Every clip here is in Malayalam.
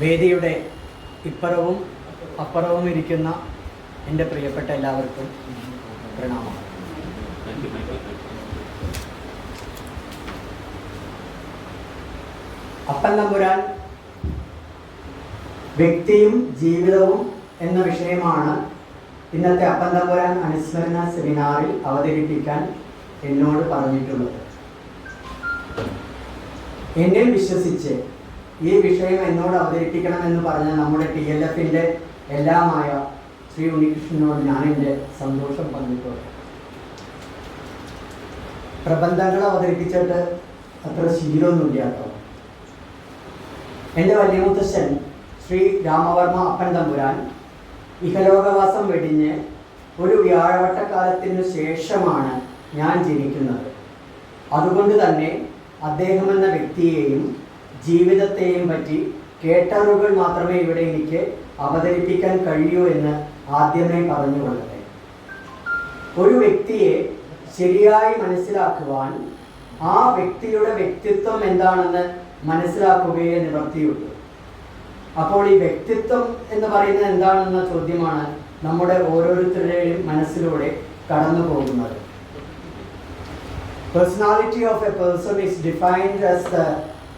വേദിയുടെ ഇപ്പുറവും അപ്പുറവും ഇരിക്കുന്ന എന്റെ പ്രിയപ്പെട്ട എല്ലാവർക്കും പ്രണാമം. അപ്പൻ നമ്പുരാൻ വ്യക്തിയും ജീവിതവും എന്ന വിഷയമാണ് ഇന്നത്തെ അപ്പൻ നമ്പുരാൻ അനുസ്മരണ സെമിനാറിൽ അവതരിപ്പിക്കാൻ എന്നോട് പറഞ്ഞിട്ടുള്ളത്. എന്നെ വിശ്വസിച്ച് ഈ വിഷയം എന്നോട് അവതരിപ്പിക്കണമെന്ന് പറഞ്ഞ നമ്മുടെ ടി എൽ എഫിന്റെ എല്ലാമായ ശ്രീ ഉണ്ണികൃഷ്ണനോട് ഞാൻ എന്റെ സന്തോഷം പങ്കിട്ടോട്ടെ പ്രബന്ധങ്ങൾ അവതരിപ്പിച്ചിട്ട് അത്ര ശീലമൊന്നുമില്ല കേട്ടോ. എന്റെ വലിയ മുത്തശ്ശൻ ശ്രീ രാമവർമ്മ അപ്പൻ തമ്പുരാൻ ഇഹലോകവാസം വെടിഞ്ഞ് ഒരു വ്യാഴവട്ടക്കാലത്തിനു ശേഷമാണ് ഞാൻ ജനിക്കുന്നത്. അതുകൊണ്ട് തന്നെ അദ്ദേഹം എന്ന വ്യക്തിയെയും ജീവിതത്തെയും പറ്റി കേട്ടറിവുകൾ മാത്രമേ ഇവിടെ എനിക്ക് അവതരിപ്പിക്കാൻ കഴിയൂ എന്ന് ആദ്യമേ പറഞ്ഞുകൊള്ളട്ടെ. ഒരു വ്യക്തിയെ ശരിയായി മനസ്സിലാക്കുവാൻ ആ വ്യക്തിയുടെ വ്യക്തിത്വം എന്താണെന്ന് മനസ്സിലാക്കുകയേ നിവർത്തിയുള്ളൂ അപ്പോൾ ഈ വ്യക്തിത്വം എന്ന് പറയുന്നത് എന്താണെന്ന ചോദ്യമാണ് നമ്മുടെ ഓരോരുത്തരുടെയും മനസ്സിലൂടെ കടന്നു പോകുന്നത്. Personality of a person is defined as the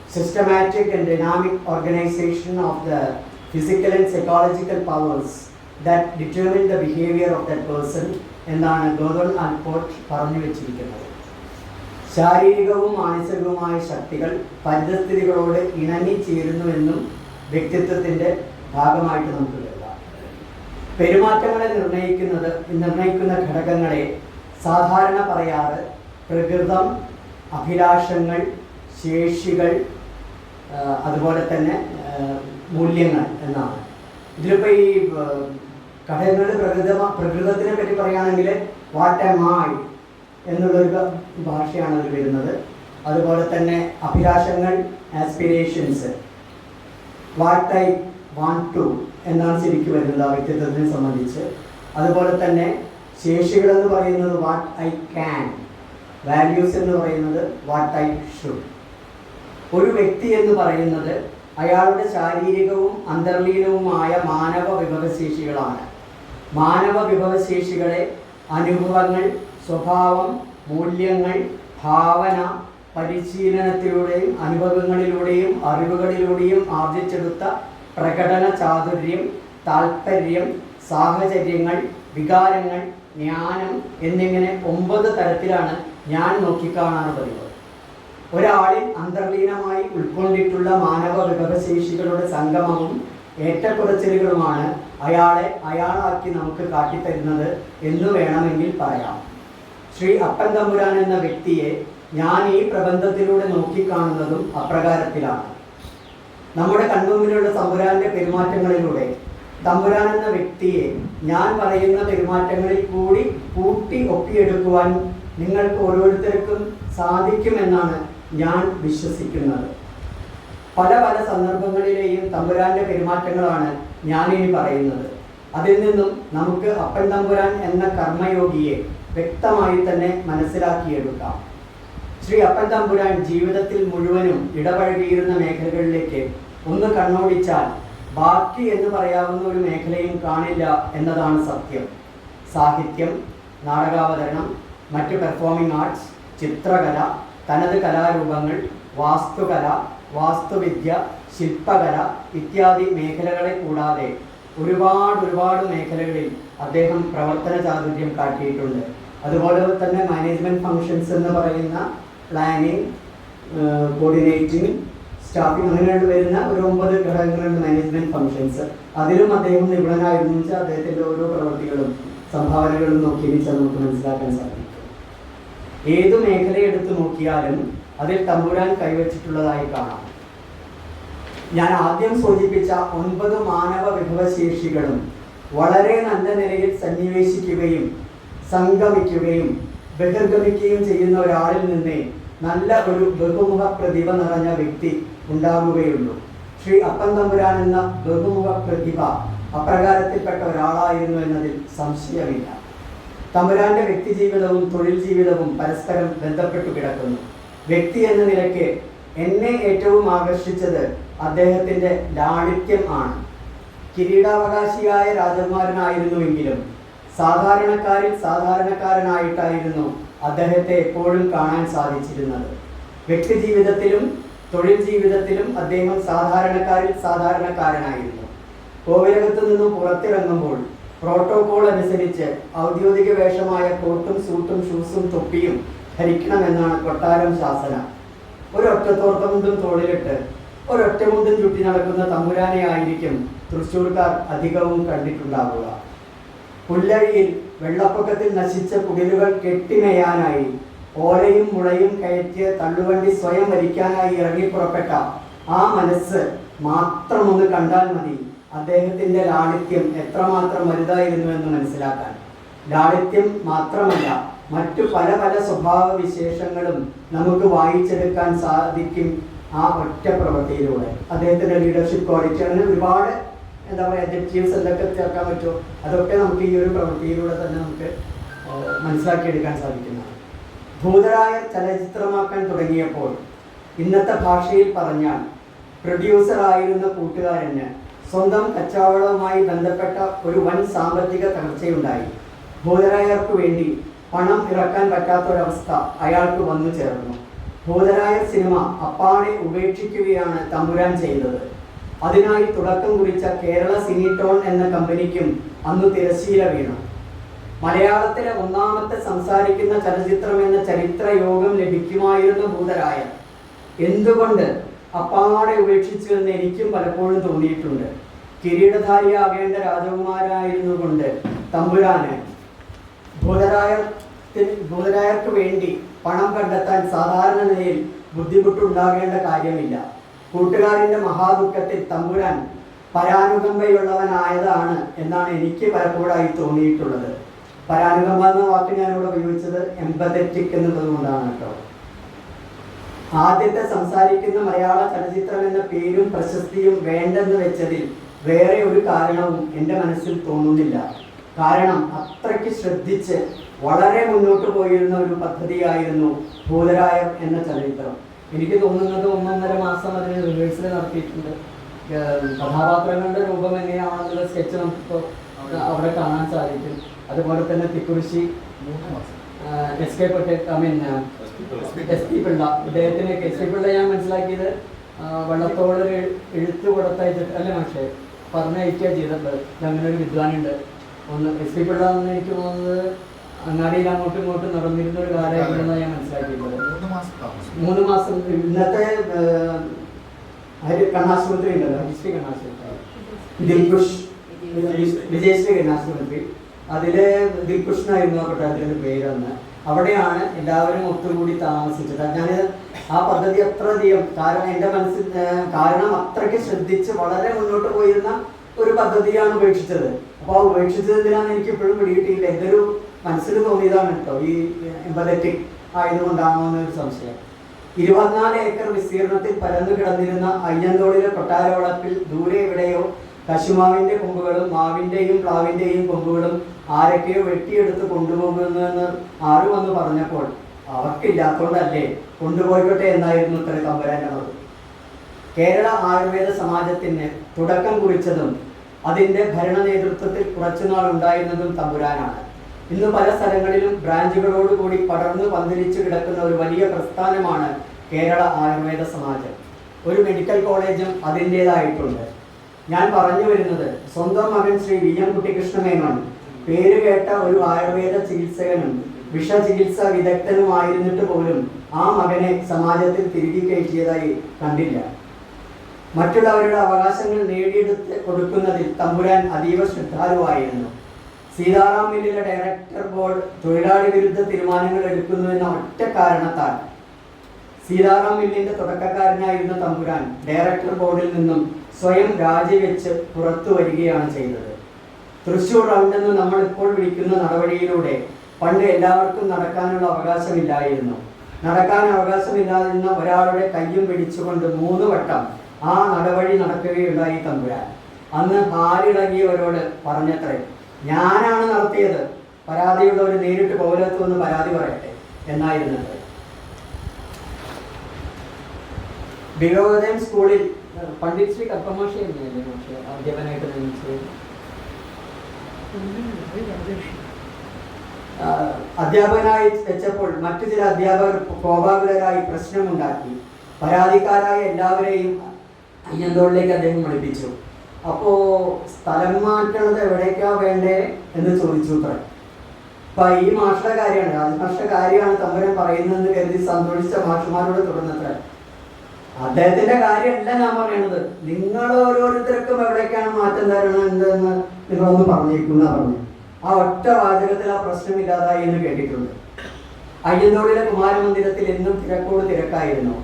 systematic and dynamic organization of the physical and psychological powers that determine the behavior of that person എന്നാണ് ഗോതൺ ആൽപോർട്ട് പറഞ്ഞു വെച്ചിരിക്കുന്നത്. ശാരീരികവും മാനസികവുമായ ശക്തികൾ പരിതസ്ഥിതികളോട് ഇണങ്ങി ചേരുന്നുവെന്നും വ്യക്തിത്വത്തിന്റെ ഭാഗമായിട്ട് നമുക്ക് കരുതാം പെരുമാറ്റങ്ങളെ നിർണയിക്കുന്നത് നിർണയിക്കുന്ന ഘടകങ്ങളെ സാധാരണ പറയാറ് പ്രകൃതം അഭിലാഷങ്ങൾ ശേഷികൾ അതുപോലെ തന്നെ മൂല്യങ്ങൾ എന്നാണ്. ഇതിലിപ്പോൾ ഈ കഥകളുടെ പ്രകൃത പ്രകൃതത്തിനെ പറ്റി പറയുകയാണെങ്കിൽ വാട്ട് എം ഐ എന്നുള്ളൊരു ഭാഷയാണ് അതിൽ വരുന്നത്. അതുപോലെ തന്നെ അഭിലാഷങ്ങൾ aspirations what I want to എന്നാണ് ശരിക്കും വരുന്നത് ആ വ്യക്തിത്വത്തിനെ സംബന്ധിച്ച്. അതുപോലെ തന്നെ ശേഷികൾ എന്ന് പറയുന്നത് വാട്ട് ഐ ക്യാൻ വാല്യൂസ് എന്ന് പറയുന്നത് വാട്ട് ഐ ഷുഡ് ഒരു വ്യക്തി എന്ന് പറയുന്നത് അയാളുടെ ശാരീരികവും അന്തർലീനവുമായ മാനവ വിഭവശേഷികളാണ്. മാനവ വിഭവശേഷികളെ അനുഭവങ്ങൾ സ്വഭാവം മൂല്യങ്ങൾ ഭാവന പരിശീലനത്തിലൂടെയും അനുഭവങ്ങളിലൂടെയും അറിവുകളിലൂടെയും ആർജിച്ചെടുത്ത പ്രകടന ചാതുര്യം താല്പര്യം സാഹചര്യങ്ങൾ വികാരങ്ങൾ ജ്ഞാനം എന്നിങ്ങനെ ഒമ്പത് തരത്തിലാണ് ഞാൻ നോക്കിക്കാണാറ് പതിവ് ഒരാളിൽ അന്തർലീനമായി ഉൾക്കൊണ്ടിട്ടുള്ള മാനവ വിഭവശേഷികളുടെ സംഗമവും ഏറ്റക്കുറച്ചിലുകളുമാണ് അയാളെ അയാളാക്കി നമുക്ക് കാട്ടിത്തരുന്നത് എന്ന് വേണമെങ്കിൽ പറയാം. ശ്രീ അപ്പൻ തമ്പുരാൻ എന്ന വ്യക്തിയെ ഞാൻ ഈ പ്രബന്ധത്തിലൂടെ നോക്കിക്കാണുന്നതും അപ്രകാരത്തിലാണ്. നമ്മുടെ കൺമുമ്പിലുള്ള തമ്പുരാന്റെ പെരുമാറ്റങ്ങളിലൂടെ തമ്പുരാൻ എന്ന വ്യക്തിയെ ഞാൻ പറയുന്ന പെരുമാറ്റങ്ങളിൽ കൂടി കൂട്ടി ഒപ്പിയെടുക്കുവാൻ നിങ്ങൾക്ക് ഓരോരുത്തർക്കും സാധിക്കുമെന്നാണ് ഞാൻ വിശ്വസിക്കുന്നത്. പല പല സന്ദർഭങ്ങളിലെയും തമ്പുരാന്റെ പെരുമാറ്റങ്ങളാണ് ഞാൻ ഇനി പറയുന്നത്. അതിൽ നിന്നും നമുക്ക് അപ്പൻ തമ്പുരാൻ എന്ന കർമ്മയോഗിയെ വ്യക്തമായി തന്നെ മനസ്സിലാക്കിയെടുക്കാം. ശ്രീ അപ്പൻ തമ്പുരാൻ ജീവിതത്തിൽ മുഴുവനും ഇടപഴകിയിരുന്ന മേഖലകളിലേക്ക് ഒന്ന് കണ്ണോടിച്ചാൽ ബാക്കി എന്ന് പറയാവുന്ന ഒരു മേഖലയും കാണില്ല എന്നതാണ് സത്യം. സാഹിത്യം നാടകാവതരണം മറ്റ് പെർഫോമിംഗ് ആർട്സ് ചിത്രകല തനത് കലാരൂപങ്ങൾ വാസ്തുകല വാസ്തുവിദ്യ ശില്പകല ഇത്യാദി മേഖലകളെ കൂടാതെ ഒരുപാട് ഒരുപാട് മേഖലകളിൽ അദ്ദേഹം പ്രവർത്തന ചാതുര്യം കാട്ടിയിട്ടുണ്ട്. അതുപോലെ തന്നെ മാനേജ്മെന്റ് ഫങ്ഷൻസ് എന്ന് പറയുന്ന പ്ലാനിങ് കോർഡിനേറ്റിംഗ് സ്റ്റാഫിംഗ് അങ്ങനെയായിട്ട് വരുന്ന ഒരു ഒമ്പത് ഘടകങ്ങളുണ്ട് മാനേജ്മെന്റ് ഫങ്ഷൻസ് അതിലും അദ്ദേഹം നിപുണനായിരുന്നു വെച്ചാൽ അദ്ദേഹത്തിന്റെ ഓരോ പ്രവർത്തികളും സംഭാവനകളും നോക്കി വെച്ചാൽ നമുക്ക് മനസ്സിലാക്കാൻ സാധിക്കും. ഏതു മേഖല എടുത്തു നോക്കിയാലും അതിൽ തമ്പുരാൻ കൈവച്ചിട്ടുള്ളതായി കാണാം. ഞാൻ ആദ്യം സൂചിപ്പിച്ച ഒൻപത് മാനവ വിഭവശേഷികളും വളരെ നല്ല നിലയിൽ സന്നിവേശിക്കുകയും സംഗമിക്കുകയും ബഹിർഗമിക്കുകയും ചെയ്യുന്ന ഒരാളിൽ നിന്ന് നല്ല ഒരു ബഹുമുഖ പ്രതിഭ നിറഞ്ഞ വ്യക്തി ഉണ്ടാകുകയുള്ളൂ ശ്രീ അപ്പൻ തമ്പുരാൻ എന്ന ബഹുമുഖ പ്രതിഭ അപ്രകാരത്തിൽപ്പെട്ട ഒരാളായിരുന്നു എന്നതിൽ സംശയമില്ല. തമ്പുരാന്റെ വ്യക്തി ജീവിതവും തൊഴിൽ ജീവിതവും പരസ്പരം ബന്ധപ്പെട്ടു കിടക്കുന്നു. വ്യക്തി എന്ന നിലയ്ക്ക് എന്നെ ഏറ്റവും ആകർഷിച്ചത് അദ്ദേഹത്തിന്റെ ലാളിത്യം ആണ്. കിരീടാവകാശിയായ രാജകുമാരനായിരുന്നുവെങ്കിലും സാധാരണക്കാരിൽ സാധാരണക്കാരനായിട്ടായിരുന്നു അദ്ദേഹത്തെ എപ്പോഴും കാണാൻ സാധിച്ചിരുന്നത്. വ്യക്തിജീവിതത്തിലും തൊഴിൽ ജീവിതത്തിലും അദ്ദേഹം സാധാരണക്കാരിൽ സാധാരണക്കാരനായിരുന്നു. കോവിലകത്തു നിന്നും പുറത്തിറങ്ങുമ്പോൾ പ്രോട്ടോകോൾ അനുസരിച്ച് ഔദ്യോഗിക വേഷമായ കോട്ടും സൂട്ടും ഷൂസും തൊപ്പിയും ധരിക്കണമെന്നാണ് കൊട്ടാരം ശാസന. ഒരൊറ്റത്തോർത്തമുണ്ടും തോളിലിട്ട് ഒരൊറ്റമുണ്ടും ചുറ്റി നടക്കുന്ന തമ്പുരാനെ ആയിരിക്കും തൃശ്ശൂർക്കാർ അധികവും കണ്ടിട്ടുണ്ടാവുക. പുല്ലഴിയിൽ വെള്ളപ്പൊക്കത്തിൽ നശിച്ച കുടിലുകൾ കെട്ടിമേയാനായി ഓലയും മുളയും കയറ്റിയ തള്ളുവണ്ടി സ്വയം വലിക്കാനായി ഇറങ്ങിപ്പുറപ്പെട്ട ആ മനസ്സ് മാത്രമൊന്ന് കണ്ടാൽ മതി. അദ്ദേഹത്തിന്റെ ലാളിത്യം എത്രമാത്രം വലുതായിരുന്നു എന്ന് മനസ്സിലാക്കാൻ. ലാളിത്യം മാത്രമല്ല മറ്റു പല പല സ്വഭാവ വിശേഷങ്ങളും നമുക്ക് വായിച്ചെടുക്കാൻ സാധിക്കും ആ ഒറ്റ പ്രവൃത്തിയിലൂടെ. അദ്ദേഹത്തിന്റെ ലീഡർഷിപ്പ് ക്വാളിറ്റി അങ്ങനെ ഒരുപാട് എന്താ പറയുക അഡ്ജക്റ്റീവ്സ് എന്തൊക്കെ ചേർക്കാൻ പറ്റുമോ അതൊക്കെ നമുക്ക് ഈ ഒരു പ്രവൃത്തിയിലൂടെ തന്നെ നമുക്ക് മനസ്സിലാക്കിയെടുക്കാൻ സാധിക്കുന്നതാണ്. ഭൂതരായ ചലച്ചിത്രമാക്കാൻ തുടങ്ങിയപ്പോൾ ഇന്നത്തെ ഭാഷയിൽ പറഞ്ഞാൽ പ്രൊഡ്യൂസർ ആയിരുന്ന കൂട്ടുകാരന് സ്വന്തം കച്ചവടവുമായി ബന്ധപ്പെട്ട ഒരു വൻ സാമ്പത്തിക തകർച്ചയുണ്ടായി. ഭൂതരായർക്ക് വേണ്ടി പണം ഇറക്കാൻ പറ്റാത്തൊരവസ്ഥ അയാൾക്ക് വന്നു ചേർന്നു. ഭൂതരായ സിനിമ അപ്പാടെ ഉപേക്ഷിക്കുകയാണ് തമ്പുരാൻ ചെയ്തത്. അതിനായി തുടക്കം കുറിച്ച കേരള സിനിടോൺ എന്ന കമ്പനിക്കും അന്ന് തിരശ്ശീല വീണു. മലയാളത്തിലെ ഒന്നാമത്തെ സംസാരിക്കുന്ന ചലച്ചിത്രം എന്ന ചരിത്ര യോഗം ലഭിക്കുമായിരുന്നു ഭൂതരായ എന്തുകൊണ്ട് അപ്പാടെ ഉപേക്ഷിച്ചു എന്ന് എനിക്കും പലപ്പോഴും തോന്നിയിട്ടുണ്ട്. കിരീടധാരിയാകേണ്ട രാജകുമാരായിരുന്നു കൊണ്ട് തമ്പുരാന് ഭൂതരായത്തിന് ഭൂതരായർക്ക് വേണ്ടി പണം കണ്ടെത്താൻ സാധാരണ നിലയിൽ ബുദ്ധിമുട്ടുണ്ടാകേണ്ട കാര്യമില്ല. കൂട്ടുകാരന്റെ മഹാദുഃഖത്തിൽ തമ്പുരാൻ പരാനുകമ്പയുള്ളവനായതാണ് എന്നാണ് എനിക്ക് പലപ്പോഴായി തോന്നിയിട്ടുള്ളത്. പരാനുകമ്പ എന്ന വാക്ക് ഞാനിവിടെ ഉപയോഗിച്ചത് എംപതറ്റിക് എന്നുള്ളത് കൊണ്ടാണ് കേട്ടോ. ആദ്യത്തെ സംസാരിക്കുന്ന മലയാള ചലച്ചിത്രം എന്ന പേരും പ്രശസ്തിയും വേണ്ടെന്ന് വെച്ചതിൽ വേറെ ഒരു കാരണവും എന്റെ മനസ്സിൽ തോന്നുന്നില്ല. കാരണം അത്രയ്ക്ക് ശ്രദ്ധിച്ച് വളരെ മുന്നോട്ട് പോയിരുന്ന ഒരു പദ്ധതിയായിരുന്നു ഭൂതരായം എന്ന ചലച്ചിത്രം. എനിക്ക് തോന്നുന്നത് ഒന്നൊന്നര മാസം അതിന് റിഹേഴ്സൽ നടത്തിയിട്ടുണ്ട്. കഥാപാത്രങ്ങളുടെ രൂപം എങ്ങനെയാണെന്നുള്ള സ്കെച്ച് നമുക്കിപ്പോൾ അവിടെ കാണാൻ സാധിക്കും. അതുപോലെ തന്നെ Thikkurissy S K Patel I mean S P Pillai ഇദ്ദേഹത്തിന് എസ് പി പിള്ള ഞാൻ മനസ്സിലാക്കിയത് വള്ളത്തോട് എഴുത്ത് കൊടുത്തയച്ചിട്ട് അല്ലേ പക്ഷേ പറഞ്ഞയക്കുക ചെയ്തിട്ടുണ്ട്. അങ്ങനെ ഒരു വിദ്വാനുണ്ട്. ഒന്ന് എസ് പി പിള്ള എന്ന് എനിക്ക് തോന്നുന്നത് അങ്ങാടിയിൽ അങ്ങോട്ടും ഇങ്ങോട്ടും നടന്നിരുന്ന ഒരു കാലമാണെന്നാണ് ഞാൻ മനസ്സിലാക്കിയിട്ടുള്ളത്. മൂന്ന് മാസം മൂന്ന് മാസം ഇന്നത്തെ കണ്ണാശുപത്രി ഉണ്ടല്ലോ ഹരിശ്രീ കണ്ണാശുപത്രി. ദിൽകുഷ് വിജയശ്രീ. കണ്ണാശുപത്രി. അതിൽ ദിൽകുഷ്ണായിരുന്നു ആ കൊട്ടാരത്തിന്റെ പേരന്ന് അവിടെയാണ് എല്ലാവരും ഒത്തുകൂടി താമസിച്ചത്. ഞാൻ ആ പദ്ധതി അത്രയധികം കാരണം എന്റെ മനസ്സിൽ കാരണം അത്രയ്ക്ക് ശ്രദ്ധിച്ച് വളരെ മുന്നോട്ട് പോയിരുന്ന ഒരു പദ്ധതിയാണ് ഉപേക്ഷിച്ചത്. അപ്പോൾ ആ ഉപേക്ഷിച്ചത് എനിക്ക് ഇപ്പോഴും പിടികിട്ടിയില്ല. ഒരു മനസ്സിൽ തോന്നിയതാണ് കേട്ടോ ഈ എംപലറ്റിക് ആയതുകൊണ്ടാണോ എന്നൊരു സംശയം. ഇരുപത്തിനാല് ഏക്കർ വിസ്തീർണത്തിൽ പരന്നു കിടന്നിരുന്ന അയ്യന്തോളിലെ കൊട്ടാര വളപ്പിൽ ദൂരെ എവിടെയോ കശുമാവിന്റെ കൊമ്പുകളും മാവിന്റെയും പ്ലാവിന്റെയും കൊമ്പുകളും ആരൊക്കെയോ വെട്ടിയെടുത്ത് കൊണ്ടുപോകുന്നുവെന്ന് ആരും വന്ന് പറഞ്ഞപ്പോൾ അവർക്കില്ലാത്തതുകൊണ്ടല്ലേ കൊണ്ടുപോയിക്കോട്ടെ എന്നായിരുന്നു ഇത്ര തമ്പുരാന്റെ മറുപടി കേരള ആയുർവേദ സമാജത്തിന് തുടക്കം കുറിച്ചതും അതിന്റെ ഭരണ നേതൃത്വത്തിൽ കുറച്ചുനാൾ ഉണ്ടായിരുന്നതും തമ്പുരാനാണ്. ഇന്ന് പല സ്ഥലങ്ങളിലും ബ്രാഞ്ചുകളോടുകൂടി പടർന്നു പന്തിരിച്ചു കിടക്കുന്ന ഒരു വലിയ പ്രസ്ഥാനമാണ് കേരള ആയുർവേദ സമാജം. ഒരു മെഡിക്കൽ കോളേജും അതിന്റെതായിട്ടുണ്ട് ഞാൻ പറഞ്ഞു വരുന്നത് സ്വന്തം മകൻ ശ്രീ വി എം കുട്ടികൃഷ്ണമേനോൻ. പേര് കേട്ട ഒരു ആയുർവേദ ചികിത്സകനും വിഷചികിത്സ വിദഗ്ധനുമായിരുന്നിട്ട് പോലും ആ മകനെ സമാജത്തിൽ തിരികെ കയറ്റിയതായി കണ്ടില്ല. മറ്റുള്ളവരുടെ അവകാശങ്ങൾ നേടിയെടുത്ത് കൊടുക്കുന്നതിൽ തമ്പുരാൻ അതീവ ശ്രദ്ധാലുവായിരുന്നു. സീതാറാം മില്ലിലെ ഡയറക്ടർ ബോർഡ് തൊഴിലാളി വിരുദ്ധ തീരുമാനങ്ങൾ എടുക്കുന്നുവെന്ന ഒറ്റ കാരണത്താൽ സീതാറാം മില്ലിന്റെ തുടക്കക്കാരനായിരുന്ന തമ്പുരാൻ ഡയറക്ടർ ബോർഡിൽ നിന്നും സ്വയം രാജിവെച്ച് പുറത്തു വരികയാണ് ചെയ്തത്. തൃശൂർ റൗണ്ട് എന്ന് നമ്മൾ ഇപ്പോൾ വിളിക്കുന്ന നടപടിയിലൂടെ പണ്ട് എല്ലാവർക്കും നടക്കാനുള്ള അവകാശമില്ലായിരുന്നു. നടക്കാൻ അവകാശമില്ലാതിരുന്ന ഒരാളുടെ കയ്യും പിടിച്ചുകൊണ്ട് മൂന്ന് വട്ടം ആ നടവഴി നടക്കുകയുണ്ടായി തമ്പുരാൻ. അന്ന് ഹാലിളകിയവരോട് പറഞ്ഞത്രേ ഞാനാണ് നടത്തിയത്. പരാതിയുള്ളവർ നേരിട്ട് പൗരത്വം എന്ന് പരാതി പറയട്ടെ എന്നായിരുന്നത് ബിലോദയം സ്കൂളിൽ പണ്ഡിറ്റ് ശ്രീ കപ്പമാഷ തന്നെയല്ലേ മാഷ അധ്യാപനായിട്ട് നിയമിച്ചത്? അധ്യാപകനായി വെച്ചപ്പോൾ മറ്റു ചില അധ്യാപകർ കോപാകുലരായി പ്രശ്നമുണ്ടാക്കി. പരാതിക്കാരായ എല്ലാവരെയും അയ്യന്തോളിലേക്ക് അദ്ദേഹം വിളിപ്പിച്ചു. അപ്പോ സ്ഥലം മാറ്റണത് എവിടേക്കാ വേണ്ടേ എന്ന് ചോദിച്ചു അപ്പൊ ഈ മാഷയുടെ കാര്യമാണ്. രാജമാഷയുടെ കാര്യമാണ് തമ്പുരൻ പറയുന്നതെന്ന് കരുതി സന്തോഷിച്ച മാഷുമാരോട് തുടർന്നത്ര അദ്ദേഹത്തിന്റെ കാര്യമല്ല ഞാൻ പറയണത്. നിങ്ങൾ ഓരോരുത്തർക്കും എവിടേക്കാണ് മാറ്റം തരണം തരണമെന്ന് നിങ്ങളൊന്ന് പറഞ്ഞേക്കുന്ന പറഞ്ഞു ആ ഒറ്റ വാചകത്തിൽ ആ പ്രശ്നം ഇല്ലാതായി എന്ന് കേട്ടിട്ടുണ്ട്. അയ്യന്തോളിലെ കുമാരമന്ദിരത്തിൽ എന്നും തിരക്കോട് തിരക്കായിരുന്നു.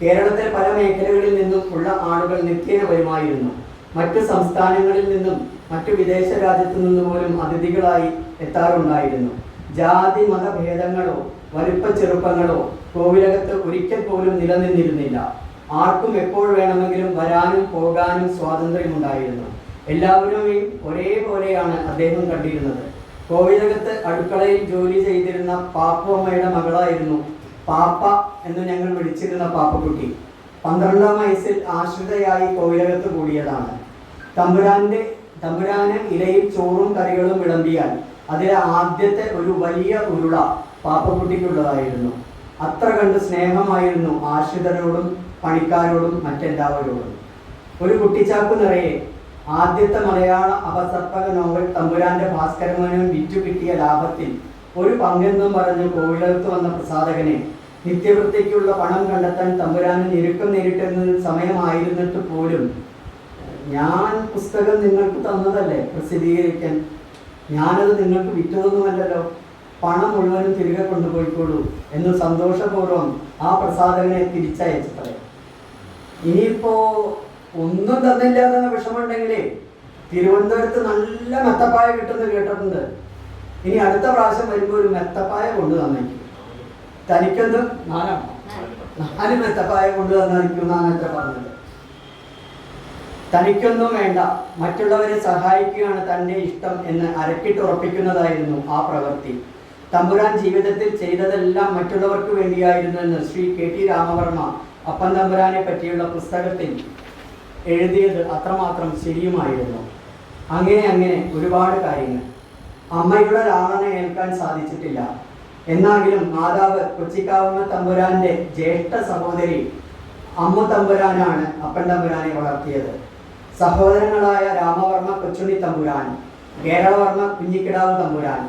കേരളത്തിലെ പല മേഖലകളിൽ നിന്നും ഉള്ള ആളുകൾ നിത്യേന വരുമായിരുന്നു മറ്റു സംസ്ഥാനങ്ങളിൽ നിന്നും മറ്റു വിദേശ രാജ്യത്തു നിന്നും പോലും അതിഥികളായി എത്താറുണ്ടായിരുന്നു. ജാതി മതഭേദങ്ങളോ വലുപ്പ ചെറുപ്പങ്ങളോ കോവിലകത്ത് ഒരിക്കൽ പോലും നിലനിന്നിരുന്നില്ല. ആർക്കും എപ്പോൾ വേണമെങ്കിലും വരാനും പോകാനും സ്വാതന്ത്ര്യമുണ്ടായിരുന്നു. എല്ലാവരെയും ഒരേപോലെയാണ് അദ്ദേഹം കണ്ടിരുന്നത്. കോവിലകത്ത് അടുക്കളയിൽ ജോലി ചെയ്തിരുന്ന പാപ്പമ്മയുടെ മകളായിരുന്നു പാപ്പ എന്ന് ഞങ്ങൾ വിളിച്ചിരുന്ന പാപ്പക്കുട്ടി. പന്ത്രണ്ടാം വയസ്സിൽ ആശ്രിതയായി കോവിലകത്ത് കൂടിയതാണ്. തമ്പുരാന്റെ തമ്പുരാന് ഇലയിൽ ചോറും കറികളും വിളമ്പിയാൽ അതിലെ ആദ്യത്തെ ഒരു വലിയ ഉരുള പാപ്പക്കുട്ടിക്കുള്ളതായിരുന്നു. അത്ര കണ്ട് സ്നേഹമായിരുന്നു ആശ്രിതരോടും പണിക്കാരോടും മറ്റെല്ലാവരോടും ഒരു കുട്ടിച്ചാപ്പ് നിറയെ ആദ്യത്തെ മലയാള അപസർപ്പക നോവൽ തമ്പുരാന്റെ ഭാസ്കരമോനും വിറ്റു കിട്ടിയ ലാഭത്തിൽ ഒരു പങ്കെന്നും പറഞ്ഞ് കോവിലകത്ത് വന്ന പ്രസാധകനെ നിത്യവൃത്തിക്കുള്ള പണം കണ്ടെത്താൻ തമ്പുരാന് ഞെരുക്കം നേരിട്ടുന്ന സമയമായിരുന്നിട്ട് പോലും ഞാൻ പുസ്തകം നിങ്ങൾക്ക് തന്നതല്ലേ പ്രസിദ്ധീകരിക്കാൻ? ഞാനത് നിങ്ങൾക്ക് വിറ്റതൊന്നുമല്ലല്ലോ. പണം മുഴുവനും തിരികെ കൊണ്ടുപോയിക്കോളൂ എന്ന് സന്തോഷപൂർവം ആ പ്രസാധകനെ തിരിച്ചയച്ചത്രേ. ഇനിയിപ്പോ ഒന്നും തന്നില്ല എന്ന വിഷമമുണ്ടെങ്കിലേ തിരുവനന്തപുരത്ത് നല്ല മെത്തപ്പായ കിട്ടുന്നു കേട്ടിട്ടുണ്ട്. ഇനി അടുത്ത പ്രാവശ്യം വരുമ്പോൾ ഒരു മെത്തപ്പായ കൊണ്ടു തന്നേക്കും. തനിക്കൊന്ന് നാലാണ്? നാല് മെത്തപ്പായ കൊണ്ടു തന്നിരിക്കും എന്നാണ് എത്ര പറഞ്ഞത്. തനിക്കൊന്നും വേണ്ട. മറ്റുള്ളവരെ സഹായിക്കുകയാണ് തന്റെ ഇഷ്ടം എന്ന് അരക്കിട്ട് ഉറപ്പിക്കുന്നതായിരുന്നു ആ പ്രവൃത്തി. തമ്പുരാൻ ജീവിതത്തിൽ ചെയ്തതെല്ലാം മറ്റുള്ളവർക്ക് വേണ്ടിയായിരുന്നു എന്ന് ശ്രീ കെ ടി രാമവർമ്മ അപ്പൻ തമ്പുരാനെ പറ്റിയുള്ള പുസ്തകത്തിൽ എഴുതിയത് അത്രമാത്രം ശരിയുമായിരുന്നു. അങ്ങനെ അങ്ങനെ ഒരുപാട് കാര്യങ്ങൾ. അമ്മയുടെ ലാളന ഏൽക്കാൻ സാധിച്ചിട്ടില്ല. എന്നാലും മാതാവ് കൊച്ചിക്കാവുന്ന തമ്പുരാന്റെ ജ്യേഷ്ഠ സഹോദരി അമ്മ തമ്പുരാനാണ് അപ്പൻ തമ്പുരാനെ വളർത്തിയത്. സഹോദരങ്ങളായ രാമവർമ്മ കൊച്ചുണ്ണി തമ്പുരാൻ കേരളവർമ്മ കുഞ്ഞിക്കിടാവ് തമ്പുരാൻ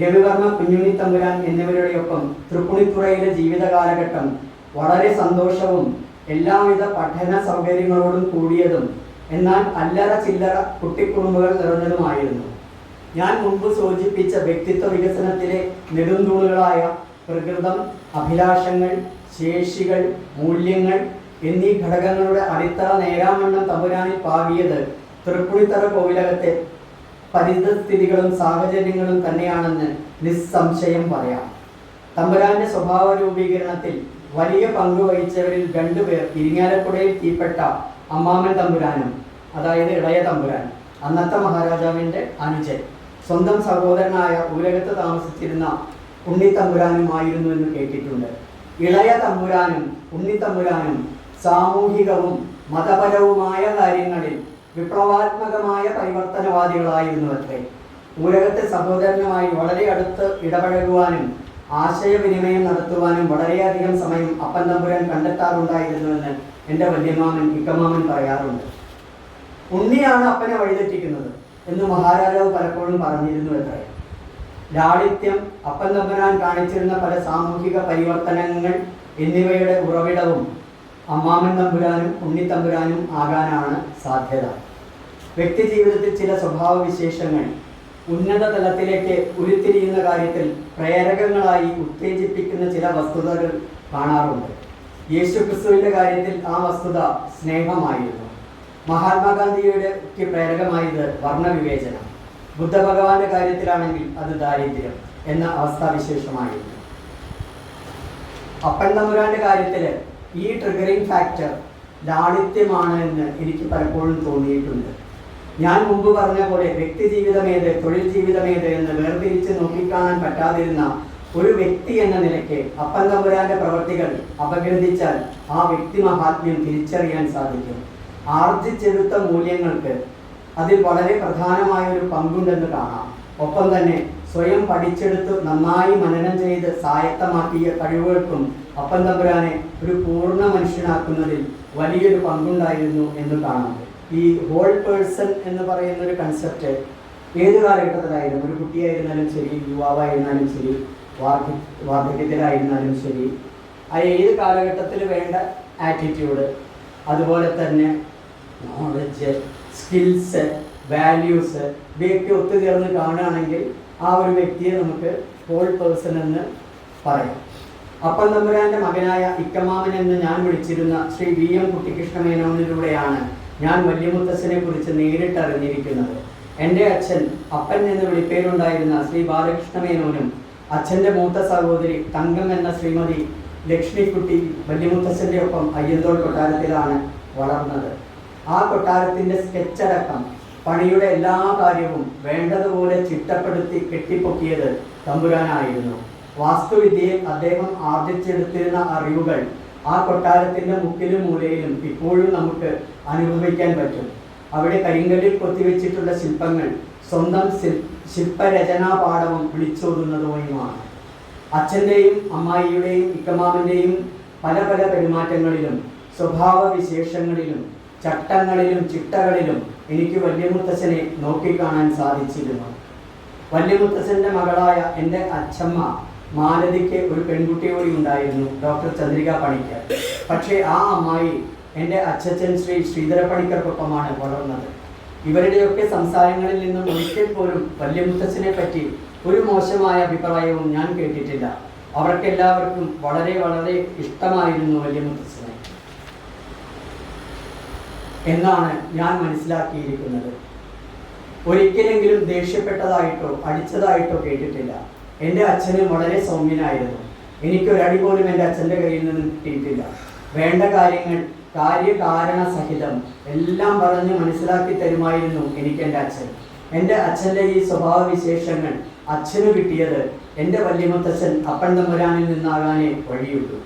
രവിവർമ്മ കുഞ്ഞുണ്ണി തമ്പുരാൻ എന്നിവരുടെയൊപ്പം തൃപ്പുണിത്തുറയിലെ ജീവിത കാലഘട്ടം വളരെ സന്തോഷവും എല്ലാവിധ പഠന സൗകര്യങ്ങളോടും കൂടിയതും എന്നാൽ അല്ലറ ചില്ലറ കുട്ടിക്കുറുമ്പുകൾ നിറഞ്ഞതുമായിരുന്നു. ഞാൻ മുമ്പ് സൂചിപ്പിച്ച വ്യക്തിത്വ വികസനത്തിലെ നെടുന്തൂണുകളായ പ്രകൃതം അഭിലാഷങ്ങൾ ശേഷികൾ മൂല്യങ്ങൾ എന്നീ ഘടകങ്ങളുടെ അടിത്തറ നേരാമണ്ണം തമ്പുരാനിൽ പാകിയത് തൃപ്പുണിത്തറ കോവിലകത്തെ പരിതസ്ഥിതികളും സാഹചര്യങ്ങളും തന്നെയാണെന്ന് നിസ്സംശയം പറയാം. തമ്പുരാന്റെ സ്വഭാവ രൂപീകരണത്തിൽ വലിയ പങ്ക് വഹിച്ചവരിൽ രണ്ടുപേർ ഇരിങ്ങാലക്കുടയിൽ തീപ്പെട്ട അമ്മാമൻ തമ്പുരാനും അതായത് ഇളയ തമ്പുരാൻ അന്നത്തെ മഹാരാജാവിന്റെ അനുജൻ. സ്വന്തം സഹോദരനായ ഉലകത്ത് താമസിച്ചിരുന്ന ഉണ്ണി ഉണ്ണിത്തമ്പുരാനുമായിരുന്നു എന്ന് കേട്ടിട്ടുണ്ട്. ഇളയ തമ്പുരാനും ഉണ്ണി തമ്പുരാനും സാമൂഹികവും മതപരവുമായ കാര്യങ്ങളിൽ വിപ്ലവാത്മകമായ പരിവർത്തനവാദികളായിരുന്നു അത്രേ ഊരകത്തെ സഹോദരനുമായി വളരെ അടുത്ത് ഇടപഴകുവാനും ആശയവിനിമയം നടത്തുവാനും വളരെയധികം സമയം അപ്പൻ തമ്പുരാൻ കണ്ടെത്താറുണ്ടായിരുന്നുവെന്ന് എന്റെ വല്യമാമൻ ഇക്കമാമൻ പറയാറുണ്ട്. ഉണ്ണിയാണ് അപ്പനെ വഴിതെറ്റിക്കുന്നത് എന്ന് മഹാരാജാവ് പലപ്പോഴും പറഞ്ഞിരുന്നു അത്രേ ലാളിത്യം അപ്പൻ തമ്പുരാൻ കാണിച്ചിരുന്ന പല സാമൂഹിക പരിവർത്തനങ്ങൾ എന്നിവയുടെ ഉറവിടവും അമ്മാമൻ തമ്പുരാനും ഉണ്ണിത്തമ്പുരാനും ആകാനാണ് സാധ്യത. വ്യക്തി ജീവിതത്തിൽ ചില സ്വഭാവ വിശേഷങ്ങൾ ഉന്നത തലത്തിലേക്ക് ഉരുത്തിരിയുന്ന കാര്യത്തിൽ പ്രേരകങ്ങളായി ഉത്തേജിപ്പിക്കുന്ന ചില വസ്തുതകൾ കാണാറുണ്ട്. യേശു ക്രിസ്തുവിന്റെ കാര്യത്തിൽ ആ വസ്തുത സ്നേഹമായിരുന്നു. മഹാത്മാഗാന്ധിയുടെ ക്ക് പ്രേരകമായത് വർണവിവേചനം. ബുദ്ധഭഗവാന്റെ കാര്യത്തിലാണെങ്കിൽ അത് ദാരിദ്ര്യം എന്ന അവസ്ഥാവിശേഷമായിരുന്നു. അപ്പൻ തമ്പുരാന്റെ കാര്യത്തിൽ ഈ ട്രിഗറിംഗ് ഫാക്ടർ ലാളിത്യമാണ് എന്ന് എനിക്ക് പലപ്പോഴും തോന്നിയിട്ടുണ്ട്. ഞാൻ മുമ്പ് പറഞ്ഞ പോലെ വ്യക്തി ജീവിതമേത് തൊഴിൽ ജീവിതമേത് എന്ന് വേർതിരിച്ച് നോക്കിക്കാണാൻ പറ്റാതിരുന്ന ഒരു വ്യക്തി എന്ന നിലയ്ക്ക് അപ്പൻ തമ്പുരാന്റെ പ്രവർത്തികൾ അപഗ്രഥിച്ചാൽ ആ വ്യക്തി മഹാത്മ്യം തിരിച്ചറിയാൻ സാധിക്കും. ആർജിച്ചെടുത്ത മൂല്യങ്ങൾക്ക് അതിൽ വളരെ പ്രധാനമായ ഒരു പങ്കുണ്ടെന്ന് കാണാം. ഒപ്പം തന്നെ സ്വയം പഠിച്ചെടുത്ത് നന്നായി മനനം ചെയ്ത് സായത്തമാക്കിയ കഴിവുകൾക്കും അപ്പൻ തമ്പുരാനെ ഒരു പൂർണ മനുഷ്യനാക്കുന്നതിൽ വലിയൊരു പങ്കുണ്ടായിരുന്നു എന്ന് കാണാം. ഈ ഹോൾ പേഴ്സൺ എന്ന് പറയുന്ന ഒരു കൺസെപ്റ്റ് ഏത് കാലഘട്ടത്തിലായാലും ഒരു കുട്ടിയായിരുന്നാലും ശരി യുവാവായിരുന്നാലും ശരി വാർദ്ധ വാർദ്ധക്യത്തിലായിരുന്നാലും ശരി ആ ഏത് കാലഘട്ടത്തിൽ വേണ്ട ആറ്റിറ്റ്യൂഡ് അതുപോലെ തന്നെ നോളജ് സ്കിൽസ് വാല്യൂസ് ഇവയൊക്കെ ഒത്തുചേർന്ന് കാണുകയാണെങ്കിൽ ആ ഒരു വ്യക്തിയെ നമുക്ക് ഹോൾ പേഴ്സൺ എന്ന് പറയാം. അപ്പം തമ്പുരാന്റെ മകനായ ഇക്കമാമൻ എന്ന് ഞാൻ വിളിച്ചിരുന്ന ശ്രീ വി എം കുട്ടിക്കൃഷ്ണമേനോനിലൂടെയാണ് ഞാൻ വല്യമുത്തച്ഛനെ കുറിച്ച് നേരിട്ട് അറിഞ്ഞിരിക്കുന്നത് എന്റെ അച്ഛൻ അപ്പൻ എന്ന വിളിപ്പേരുണ്ടായിരുന്ന ശ്രീ ബാലകൃഷ്ണമേനോനും അച്ഛന്റെ മൂത്ത സഹോദരി തങ്കം എന്ന ശ്രീമതി ലക്ഷ്മിക്കുട്ടി വല്യമുത്തച്ഛന്റെ ഒപ്പം അയ്യന്തോൾ കൊട്ടാരത്തിലാണ് വളർന്നത്. ആ കൊട്ടാരത്തിന്റെ സ്കെച്ചടക്കം പണിയുടെ എല്ലാ കാര്യവും വേണ്ടതുപോലെ ചിട്ടപ്പെടുത്തി കെട്ടിപ്പൊക്കിയത് തമ്പുരാനായിരുന്നു. വാസ്തുവിദ്യയിൽ അദ്ദേഹം ആർജിച്ചെടുത്തിരുന്ന അറിവുകൾ ആ കൊട്ടാരത്തിന്റെ മുക്കിലും മൂലയിലും ഇപ്പോഴും നമുക്ക് അനുഭവിക്കാൻ പറ്റും. അവിടെ കരിങ്കല്ലിൽ കൊത്തിവെച്ചിട്ടുള്ള ശില്പങ്ങൾ സ്വന്തം ശില്പരചനാ പാഠവും വിളിച്ചോതുന്നതുമാണ് അച്ഛന്റെയും അമ്മായിയുടെയും ഇക്കമാമന്റെയും പല പല പെരുമാറ്റങ്ങളിലും സ്വഭാവ വിശേഷങ്ങളിലും ചട്ടങ്ങളിലും ചിട്ടകളിലും എനിക്ക് വല്യമുത്തച്ഛനെ നോക്കിക്കാണാൻ സാധിച്ചിരുന്നു. വല്യമുത്തച്ഛന്റെ മകളായ എന്റെ അച്ഛമ്മ മാലതിക്ക് ഒരു പെൺകുട്ടി കൂടി ഉണ്ടായിരുന്നു. ഡോക്ടർ ചന്ദ്രിക പണിക്കർ. പക്ഷേ ആ അമ്മായി എന്റെ അച്ഛച്ചൻ ശ്രീ ശ്രീധര പണിക്കർക്കൊപ്പമാണ് വളർന്നത്. ഇവരുടെയൊക്കെ സംസാരങ്ങളിൽ നിന്നും ഒരിക്കൽ പോലും വല്യമുത്തച്ഛനെ പറ്റി ഒരു മോശമായ അഭിപ്രായവും ഞാൻ കേട്ടിട്ടില്ല. അവർക്കെല്ലാവർക്കും വളരെ വളരെ ഇഷ്ടമായിരുന്നു വല്യമുത്തച്ഛനെ. എന്നാണ് ഞാൻ മനസ്സിലാക്കിയിരിക്കുന്നത്. ഒരിക്കലെങ്കിലും ദേഷ്യപ്പെട്ടതായിട്ടോ അടിച്ചതായിട്ടോ കേട്ടിട്ടില്ല. എന്റെ അച്ഛന് വളരെ സൗമ്യനായിരുന്നു. എനിക്കൊരടി പോലും എന്റെ അച്ഛന്റെ കയ്യിൽ നിന്ന് കിട്ടിയിട്ടില്ല. വേണ്ട കാര്യങ്ങൾ കാര്യകാരണ സഹിതം എല്ലാം പറഞ്ഞ് മനസ്സിലാക്കി തരുമായിരുന്നു എനിക്ക് എന്റെ അച്ഛൻ. എന്റെ അച്ഛന്റെ ഈ സ്വഭാവ വിശേഷങ്ങൾ അച്ഛന് കിട്ടിയത് എന്റെ വല്യമുത്തച്ഛൻ അപ്പൻ തമ്പുരാനിൽ നിന്നാകാനേ വഴിയുള്ളൂ.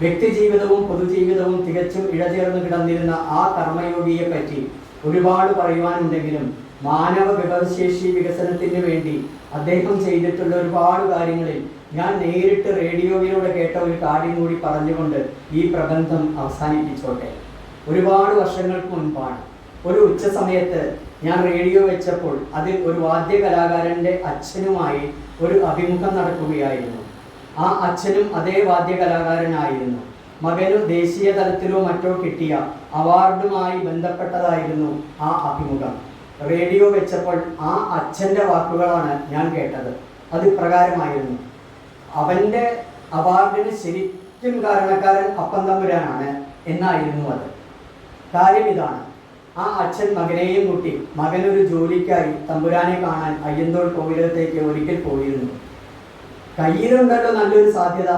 വ്യക്തിജീവിതവും പൊതുജീവിതവും തികച്ചും ഇഴചേർന്ന് കിടന്നിരുന്ന ആ കർമ്മയോഗിയെ പറ്റി ഒരുപാട് പറയുവാനുണ്ടെങ്കിലും മാനവ വിഭവശേഷി വികസനത്തിന് വേണ്ടി അദ്ദേഹം ചെയ്തിട്ടുള്ള ഒരുപാട് കാര്യങ്ങളിൽ ഞാൻ നേരിട്ട് റേഡിയോയിലൂടെ കേട്ട ഒരു കാര്യം കൂടി പറഞ്ഞുകൊണ്ട് ഈ പ്രബന്ധം അവസാനിപ്പിച്ചോട്ടെ. ഒരുപാട് വർഷങ്ങൾക്ക് മുൻപാണ്. ഒരു ഉച്ച സമയത്ത് ഞാൻ റേഡിയോ വെച്ചപ്പോൾ അതിൽ ഒരു വാദ്യ കലാകാരന്റെ അച്ഛനുമായി ഒരു അഭിമുഖം നടക്കുകയായിരുന്നു. ആ അച്ഛനും അതേ വാദ്യ കലാകാരനായിരുന്നു മകനു ദേശീയ തലത്തിലോ മറ്റോ കിട്ടിയ അവാർഡുമായി ബന്ധപ്പെട്ടതായിരുന്നു ആ അഭിമുഖം. റേഡിയോ വെച്ചപ്പോൾ ആ അച്ഛന്റെ വാക്കുകളാണ് ഞാൻ കേട്ടത്. അത് ഇപ്രകാരമായിരുന്നു. അവന്റെ അവാർഡിന് ശരിക്കും കാരണക്കാരൻ അപ്പം തമ്പുരാനാണ് എന്നായിരുന്നു അത്. കാര്യം ഇതാണ്. ആ അച്ഛൻ മകനെയും കൂട്ടി മകനൊരു ജോലിക്കായി തമ്പുരാനെ കാണാൻ അയ്യന്തോൾ കോവിലത്തേക്ക് ഒരിക്കൽ പോയിരുന്നു. കയ്യിലുണ്ടല്ലോ നല്ലൊരു സാധ്യത.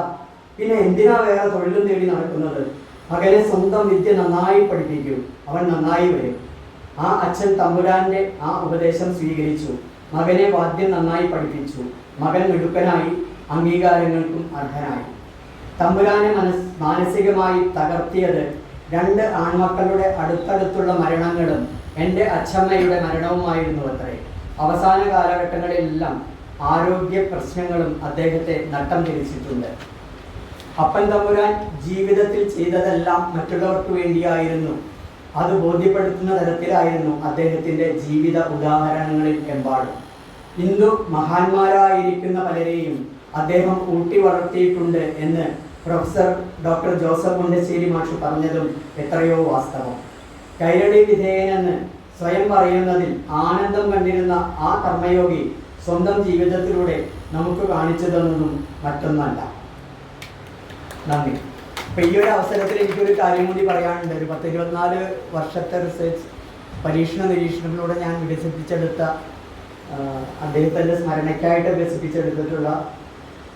പിന്നെ എന്തിനാ വേറെ തൊഴിലും തേടി നടക്കുന്നത്? മകനെ സ്വന്തം വിദ്യ നന്നായി പഠിപ്പിക്കൂ. അവൻ നന്നായി വരും. ആ അച്ഛൻ തമ്പുരാന്റെ ആ ഉപദേശം സ്വീകരിച്ചു. മകനെ വാദ്യം നന്നായി പഠിപ്പിച്ചു. മകൻ മിടുക്കനായി അംഗീകാരങ്ങൾക്കും അർഹനായി. തമ്പുരാനെ മനസ് മാനസികമായി തകർത്തിയത് രണ്ട് ആൺമക്കളുടെ അടുത്തടുത്തുള്ള മരണങ്ങളും എന്റെ അച്ഛമ്മയുടെ മരണവുമായിരുന്നു അത്രേ അവസാന കാലഘട്ടങ്ങളിലെല്ലാം ആരോഗ്യ പ്രശ്നങ്ങളും അദ്ദേഹത്തെ നട്ടം തിരിച്ചിട്ടുണ്ട്. അപ്പൻ തമ്പുരാൻ ജീവിതത്തിൽ ചെയ്തതെല്ലാം മറ്റുള്ളവർക്ക് വേണ്ടിയായിരുന്നു. അത് ബോധ്യപ്പെടുത്തുന്ന തരത്തിലായിരുന്നു അദ്ദേഹത്തിന്റെ ജീവിത ഉദാഹരണങ്ങളിൽ എമ്പാടും. ഇന്നു മഹാന്മാരായിരിക്കുന്ന പലരെയും അദ്ദേഹം ഊട്ടി വളർത്തിയിട്ടുണ്ട് എന്ന് പ്രൊഫസർ ഡോക്ടർ ജോസഫ് മുണ്ടശ്ശേരി മാഷ് പറഞ്ഞതും എത്രയോ വാസ്തവം. കൈരളി വിധേയനെന്ന് സ്വയം പറയുന്നതിൽ ആനന്ദം കണ്ടിരുന്ന ആ കർമ്മയോഗി സ്വന്തം ജീവിതത്തിലൂടെ നമുക്ക് കാണിച്ചു തന്നതും മറ്റൊന്നല്ല. നന്ദി. അപ്പൊ ഈ ഒരു അവസരത്തിൽ എനിക്കൊരു കാര്യം കൂടി പറയാനുണ്ട്. ഒരു പത്ത് ഇരുപത്തിനാല് വർഷത്തെ റിസർച്ച് പരീക്ഷണ നിരീക്ഷണത്തിലൂടെ ഞാൻ വികസിപ്പിച്ചെടുത്ത അദ്ദേഹത്തിന്റെ അദ്ദേഹത്തിന്റെ സ്മരണയ്ക്കായിട്ട് വികസിപ്പിച്ചെടുത്തിട്ടുള്ള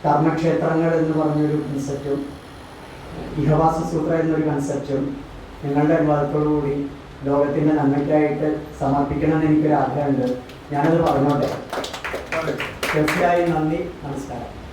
കർമ്മക്ഷേത്രങ്ങൾ എന്ന് പറഞ്ഞൊരു കൺസെപ്റ്റും ഇഹവാസ സൂത്ര എന്നൊരു കൺസെപ്റ്റും നിങ്ങളുടെ അനുവാദത്തോടു കൂടി ലോകത്തിന്റെ നന്മയ്ക്കായിട്ട് സമർപ്പിക്കണമെന്ന് എനിക്കൊരു ആഗ്രഹമുണ്ട്. ഞാനത് പറഞ്ഞോട്ടെ. തീർച്ചയായും നന്ദി. നമസ്കാരം.